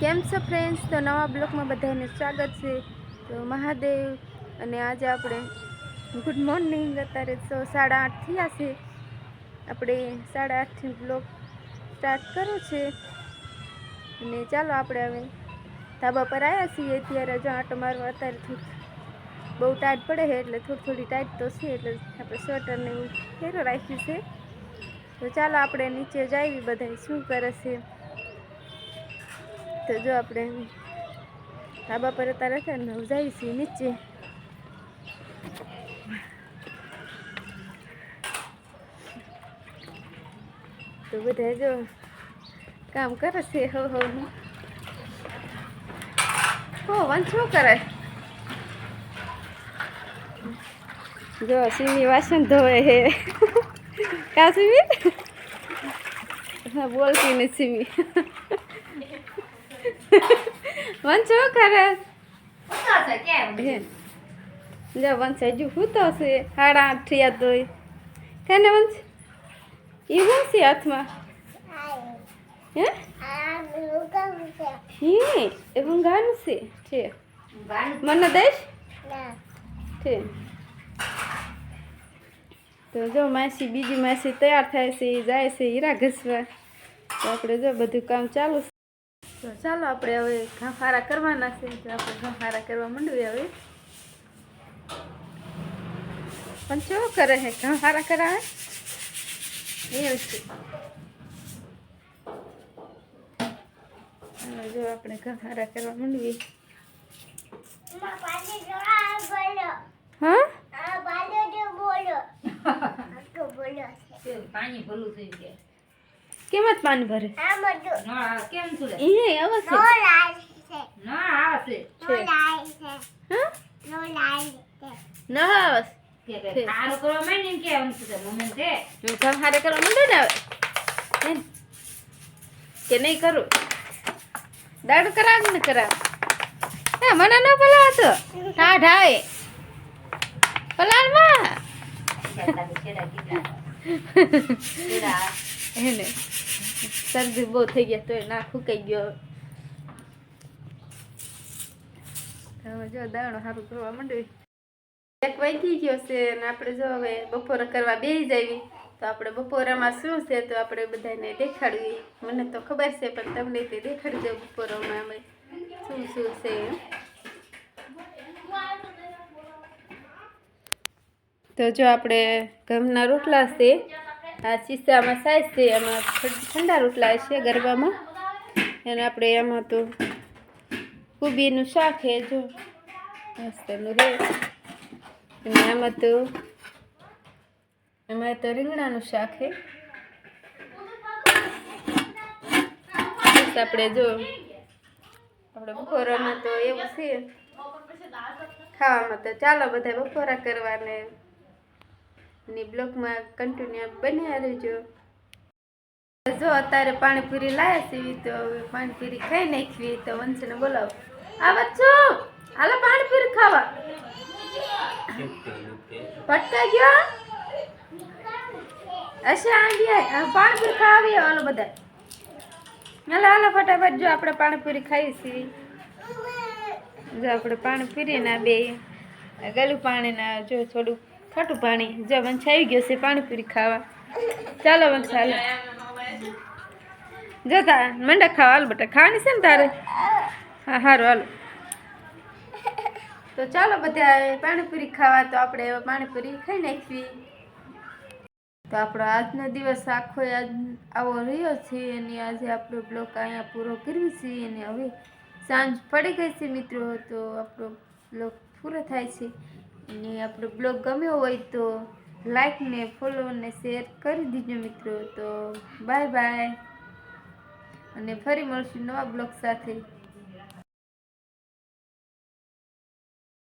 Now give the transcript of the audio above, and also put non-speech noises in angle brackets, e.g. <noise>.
કેમ છો ફ્રેન્ડ્સ તો નવા બ્લોગમાં બધાને સ્વાગત છે. તો મહાદેવ અને આજે આપણે ગુડ મોર્નિંગ અત્યારે તો સાડા આઠ થયા છે. આપણે સાડા આઠથી બ્લોગ સ્ટાર્ટ કર્યો છે. અને ચાલો આપણે હવે ધાબા પર આવ્યા છીએ. ત્યારે જો આંટો મારવા અત્યારે થોડું બહુ ટાઈટ પડે છે, એટલે થોડી થોડી ટાઈટ તો છે, એટલે આપણે સ્વેટરને એવું પહેરો રાખ્યું છે. તો ચાલો આપણે નીચે જઈએ બધા શું કરે છે. તો જો આપણે ધાબા પર અત્યારે છે ને હવે છીએ નીચે. તો બધા જો કામ કરે છે હો હો હો. વન શું કરે? જો સિમી વાસણ ધોવે હે કા સિમી હા, બોલતી ને સિમી વન શું કરે. જો વંશ હજુ સૂતો છે સાડા આઠ થયા તોય. કેને વંશ એ શું છે હાથમાં? હે? હે એ ઊંઘાનું છે. છે. મને દઈશ? છે. તો જો માસી બીજી માસી તૈયાર થાય છે એ જાય છે હીરા ઘસવા. તો આપણે જો બધું કામ ચાલુ છે તો ચાલો આપણે હવે ઘાફારા કરવાના છે તો આપણે ઘાફારા કરવા માંડવી હવે. પણ શું કરે છે ઘાફારા કરાવે? એવું છે જો આપણે ઘાફારા કરવા માંડવી. હા? <laughs> પાણી ભલું થઈ ગયા. કેમ જ પાણી ભરે? કેમ છું. લે? એ અવશ્ય નળ આવે છે. ના આવસ કે કે કરવા માંડી ને કે આમ છે મમ્મી તે હું કામ હારે કરવા માંડો ને હવે. કે નહીં કરું. દાડ કરાવ ને કરાવ. હે મને ન પલાતો ઠાઠ ઠા કેટલા છેડા <laughs> એને. શરદી બહુ થઈ ગયા તોય ના ફૂકાઈ ગયો. જો દાણો સારું કરવા માંડ્યું. એક વાગી ગયો છે અને આપણે જો હવે બપોરે કરવા બેસી જાવી તો આપણે બપોરામાં શું છે તો આપણે બધાને દેખાડવી. મને તો ખબર છે, પણ તમને તે દેખાડી બપોરામાં અમે. શું શું છે તો જો આપણે ઘઉંના રોટલા છે. આ શીશામાં સાઈઝ છે, એમાં ઠંડા રોટલા છે ગરબામાં. અને આપણે એમાં તો કુબીનું શાક છે, જો મસ્તનું રે. અને આમાં તો એમાં તો રીંગણાનું શાક છે. આપણે જો, આપણે બપોરામાં તો એવું છે. ખાવામાં તો ચાલો બધા બપોરા કરવાને. ની બ્લોકમાં કન્ટિન્યુ બન્યા રહેજો. જો અત્યારે પાણીપુરી લાયા સીવી તો હવે પાણીપુરી ખાઈ નાખવી તો વંશને બોલાવો. આવા છો. હાલો પાણીપુરી ખાવા. પટકા ગયો અશે આ પાણીપુરી ખાવી હાલો બધા. હાલો હાલો, ફટાફટ જો આપણે પાણીપુરી ખાઈ સીવી જો આપણે પાણી પીરીને બે, ગલું પાણી ના જો થોડું ખાટું પાણી. જો વંશ ગયો છે, પાણીપુરી ખાવા. ચાલો વંશ હાલો જો તા મંડા ખાવા હાલ બટા ખાવાની છે ને તારે? હા સારું હાલો. તો ચાલો બધા પાણીપુરી ખાવા તો આપણે પાણીપુરી ખાઈ નાખવી તો આપણો આજનો દિવસ આખો આજ આવો રહ્યો છે અને આજે આપણો બ્લોક અહીંયા પૂરો કર્યું છે અને હવે સાંજ પડી ગઈ છે મિત્રો, તો આપણો બ્લોક પૂરો થાય છે. અને આપણો બ્લોગ ગમ્યો હોય તો લાઈક ને ફોલો ને શેર કરી દીજો મિત્રો. તો બાય બાય અને ફરી મળશું નવા બ્લોગ સાથે.